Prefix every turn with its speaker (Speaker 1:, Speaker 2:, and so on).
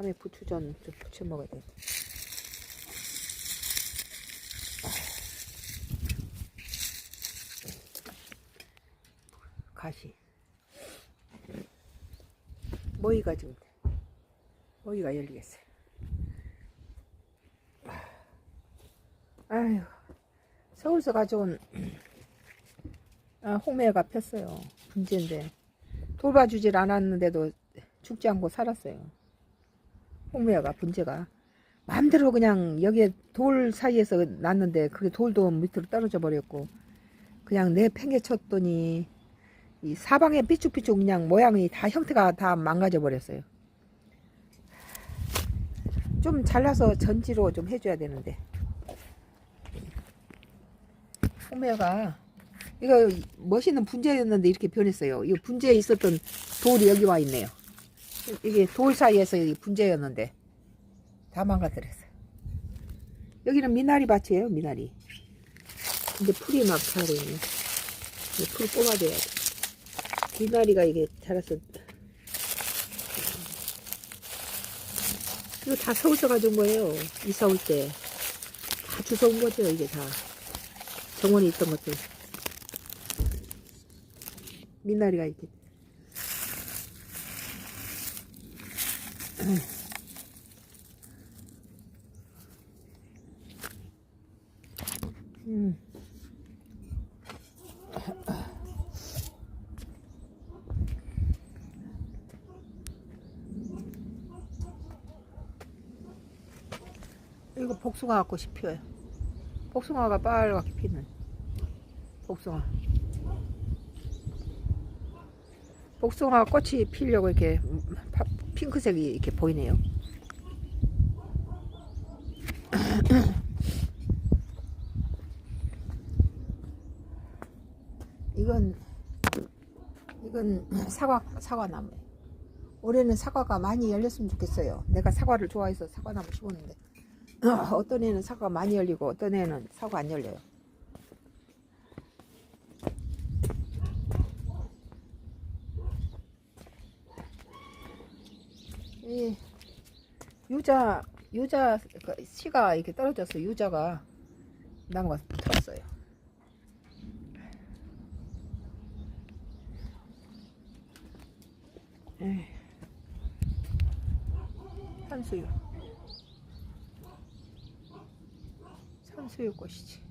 Speaker 1: 다음에 부추전 좀 부쳐 먹어야 돼. 가시. 모이가 지금 모이가 열리겠어요. 아휴 서울서 가져온 아, 홍매가 폈어요. 분재인데 돌봐주질 않았는데도 죽지 않고 살았어요. 홍매가 분재가 마음대로 그냥 여기에 돌 사이에서 났는데 그게 돌도 밑으로 떨어져 버렸고 그냥 내 팽개쳤더니 이 사방에 삐쭉삐쭉 그냥 모양이 다 형태가 다 망가져 버렸어요. 좀 잘라서 전지로 좀 해줘야 되는데 홍매가 이거 멋있는 분재였는데 이렇게 변했어요. 이 분재에 있었던 돌이 여기 와 있네요. 이게 돌 사이에서 이 분재였는데 다 망가뜨렸어요. 여기는 미나리 밭이에요, 미나리. 근데 풀이 막 자고 있네. 이풀 뽑아줘야 돼. 미나리가 이게 자라서 이거 다 서울서 가져온 거예요. 이사 올 때. 다 주워 온 거죠, 이게 다. 정원에 있던 것들. 미나리가 이렇게. 음. 이거 복숭아 갖고 싶어요. 복숭아가 빨갛게 피는 복숭아. 복숭아 꽃이 피려고 이렇게 파- 핑크색이 이렇게 보이네요. 이건 이건 사과 사과나무. 올해는 사과가 많이 열렸으면 좋겠어요. 내가 사과를 좋아해서 사과나무 심었는데 어떤 애는 사과 많이 열리고 어떤 애는 사과 안 열려요. 이 유자 유자 그 씨가 이렇게 떨어져서 유자가 나무가 털었어요. 에이. 산수유 산수유 꽃이지.